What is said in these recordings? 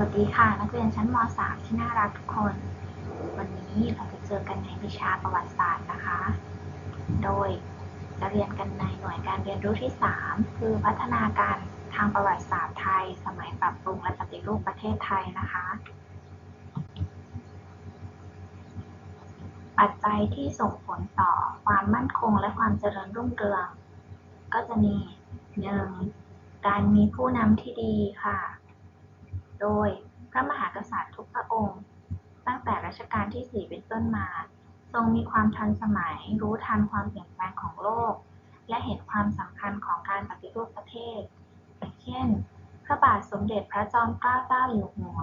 วัสดีค่ะ นักเรียนชั้นม .3 ที่น่ารักทุกคน วันนี้เราจะเจอกันในวิชาประวัติศาสตร์นะคะ โดยจะเรียนกันในหน่วยการเรียนรู้ที่ 3 คือพัฒนาการทางประวัติศาสตร์ไทย สมัยปรับปรุงและปฏิรูปประเทศไทยนะคะ ปัจจัยที่ส่งผลต่อความมั่นคงและความเจริญรุ่งเรือง ก็จะมี 1. การมีผู้นำที่ดีค่ะ โดยพระมหากษัตริย์ทุกพระองค์ ตั้งแต่รัชกาลที่ 4 เป็นต้นมา ทรงมีความทันสมัยรู้ทันความเปลี่ยนแปลงของโลก และเห็นความสำคัญของการปฏิรูปประเทศเช่น พระบาทสมเด็จพระจอมเกล้าเจ้าอยู่หัว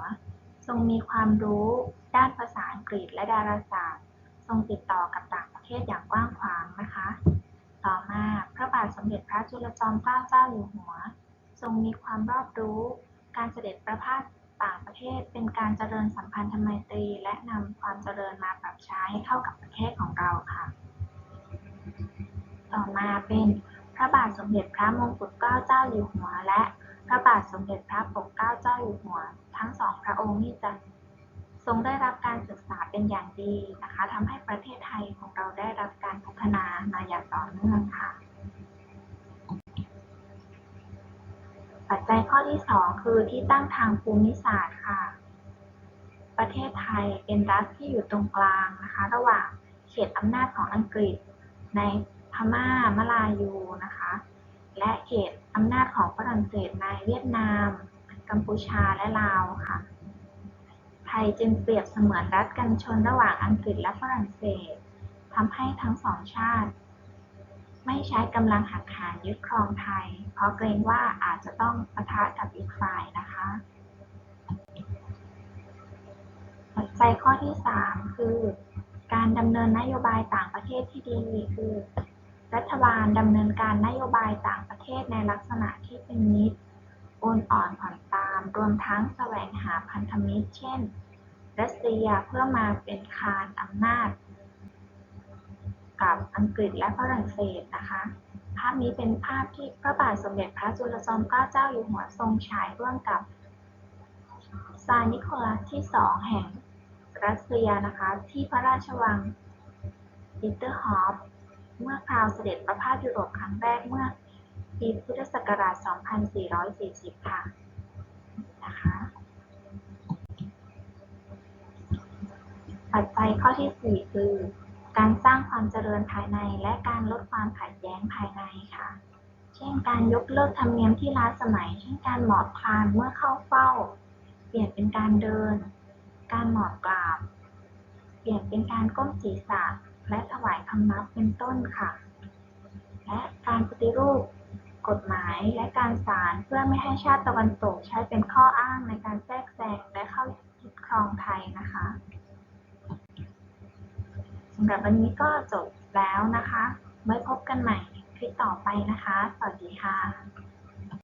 ทรงมีความรู้ด้านภาษาอังกฤษและดาราศาสตร์ ทรงติดต่อกับต่างประเทศอย่างกว้างขวางนะคะ ต่อมาพระบาทสมเด็จพระจุลจอมเกล้าเจ้าอยู่หัว ทรงมีความรอบรู้ การเสด็จประพาสต่างประเทศเป็นการเจริญสัมพันธไมตรี และนำความเจริญมาปรับใช้ให้เข้ากับประเทศของเราค่ะ ต่อมาเป็นพระบาทสมเด็จพระมงกุฎเกล้าเจ้าอยู่หัว และพระบาทสมเด็จพระปกเกล้าเจ้าอยู่หัว ทั้งสองพระองค์นี่จะทรงได้รับการศึกษาเป็นอย่างดีนะคะทำให้ประเทศไทยของเราได้รับการพัฒนามาอย่างต่อเนื่องค่ะ ปัจจัย ข้อที่ 2 คือที่ตั้งทางภูมิศาสตร์ค่ะ ประเทศไทยเป็นรัฐที่อยู่ตรงกลางนะคะ ระหว่างเขตอำนาจของอังกฤษ ในพม่ามลายูนะคะ และเขตอำนาจของฝรั่งเศสในเวียดนาม กัมพูชาและลาวค่ะ ไทยจึงเปรียบเสมือนรัฐกันชนระหว่างอังกฤษและฝรั่งเศสทำให้ทั้งสองชาติ ไม่ใช้กำลังหักหานยึดครองไทย เพราะเกรงว่าอาจจะต้องปะทะกับอีกฝ่ายนะคะปัจจัยข้อที่ 3 คือ การดำเนินนโยบายต่างประเทศที่ดีคือ รัฐบาลดำเนินการนโยบายต่างประเทศในลักษณะที่เป็นมิตรโอนอ่อนผ่อนตาม รวมทั้งแสวงหาพันธมิตร เช่น รัสเซียเพื่อมาเป็นคานอำนาจ กับอังกฤษและฝรั่งเศสนะคะ ภาพนี้เป็นภาพที่พระบาทสมเด็จพระจุลจอมเกล้าเจ้าอยู่หัวทรงฉายร่วมกับซาร์นิโคลัสที่สองแห่งรัสเซียนะคะที่พระราชวังปีเตอร์ฮอฟเมื่อคราวเสด็จประพาสยุโรปครั้งแรกเมื่อปีพุทธศักราช 2440 ค่ะนะคะปัจจัยข้อที่ 4 คือ การสร้างความเจริญภายใน และการลดความขัดแย้งภายในค่ะ เช่น การยกเลิกธรรมเนียมที่ล้าสมัย เช่นการหมอบคลานเมื่อเข้าเฝ้า เปลี่ยนเป็นการเดิน การหมอบกราบ เปลี่ยนเป็นการก้มศีรษะ และถวายคำนับเป็นต้นค่ะ และการปฏิรูปกฎหมายและการศาลเพื่อไม่ให้ชาติตะวันตกใช้เป็นข้ออ้างในการแทรกแซงและเข้ายึดครองไทยนะคะ สำหรับวันนี้ก็จบแล้วนะคะ ไว้พบกันใหม่คลิปต่อไปนะคะ สวัสดีค่ะ